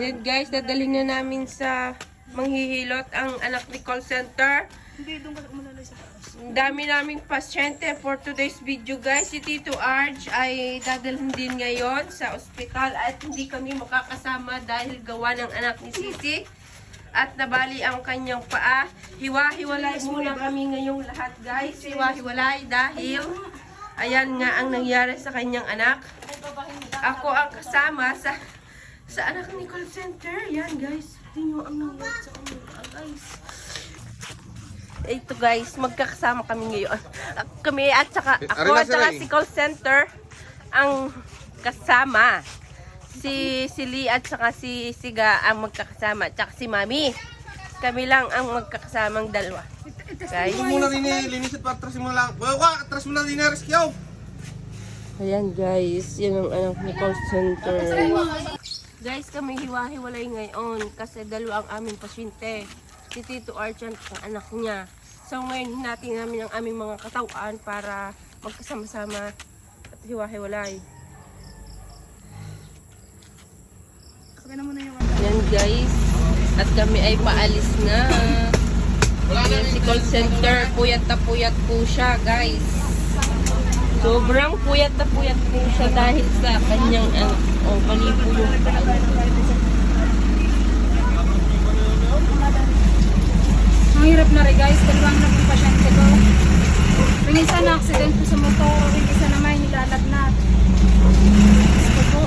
Yan guys, dadaling na namin sa manghihilot ang anak ni call center. Hindi, doon ka sa taas. Ang dami naming pasyente for today's video guys. Si Tito Arch ay dadalhin din ngayon sa ospital at hindi kami makakasama dahil gawa ng anak ni Sisi. At nabali ang kanyang paa. Hiwa-hiwalay muna kami ngayong lahat guys. Hiwa-hiwalay dahil ayan nga ang nangyari sa kanyang anak. Ako ang kasama sa sa anak ni call center. Yan guys. Tingnan ang nangyari sa guys. Ito guys, magkakasama kami ngayon. Kami at saka ako Arena at saka eh. si call center ang kasama. Si si Lee at saka si Siga ang magkakasama. At saka si Mami. Kami lang ang magkakasamang dalawa. Guys. Ito muna rin eh, linis at patras mo lang. Wala, atras mo lang din eh, rescue. Ayan guys, yan ang anak ni call center. Guys, kami hiwa-hiwalay ngayon kasi dalawa ang aming pasyente. Si Tito Archant ang anak niya. So ngayon natin namin ang aming mga katawan para magkasama-sama at hiwa-hiwalay. Yan guys, at kami ay paalis na. Ayan si call center, puyat na puyat po siya guys. Sobrang puyat na puyat po siya dahil sa kanyang ano, oh, mali po yung paa. Ang hirap na rin guys, dalawang na yung pasyente ko. Isa na accident po sa motor, yung isa naman nilalagnat. Gusto po.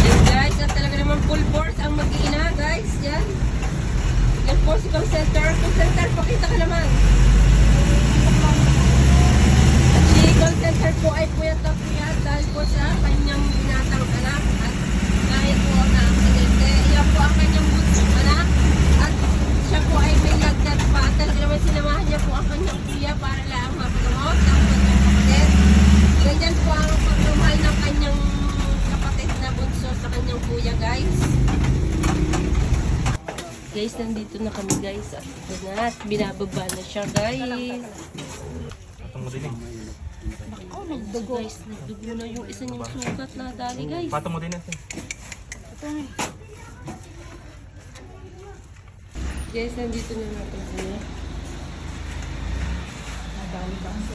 Yan guys, at talaga naman full force ang mag-iina guys. Yan. Yan po si call center. Call center, pakita ka naman. At si call center po ay puyat na puyat dahil po sa kanyang binatang anak. At dahil po na aksidente, yan po ang kanyang bunsong anak. At siya po ay may lagnat pa. At talaga naman sinamahan niya po ang kanyang kuya para lang mapagamot ang kanyang kapatid. Ganyan po ang pagmamahal ng kanyang kapatid na bunso sa kanyang kuya, guys. Guys, nandito na kami, guys. At ito na, at binababa na siya, guys. Oh, nagdugo. Guys, nagdugo na yung isa niyang sugat na dali, guys. Patong mo din natin. Guys, nandito na natin kami.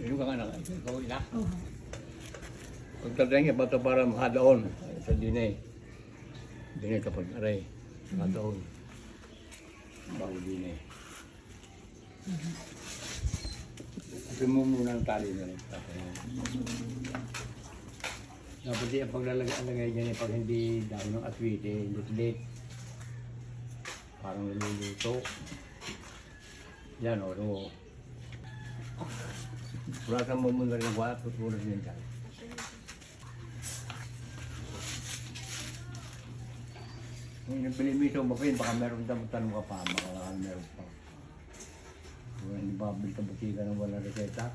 Yung ka anak, ikaw ina. Pagtatay nga bata para makadaon sa dinay. Dinay kapag aray, makadaon. Bago dinay. Ito mo muna ang tali na rin. Dapat yung paglalagay niya pag hindi dahil ng aswite, lit-lit. Parang niluluto. Yan o, no. Purasan mo muna rin ang wala, tutulad niyan dyan. Kung nagbilimito mo pa yun, baka meron ka tanong ka pa, baka meron pa. Kung hindi ba bilta butika ng wala reseta,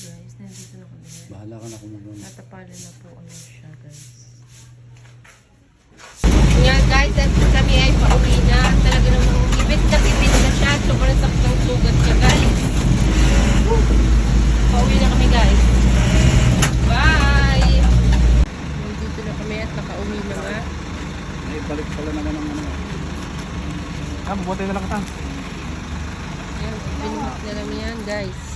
Guys, nandito na kami. bahala ka na kung ano. Natapalan na po ano siya, guys. Yan guys, at kami ay pauwi na. Talaga namang ibit na ibit na siya. Sobrang sakit ng sugat niya, guys. Woo! Pauwi na kami, guys. Bye! Nandito na kami at nakauwi na nga. Ay, balik pala naman ang ano. Ah, mabuti na lang kita. Yan, binuhat na namin yan, guys.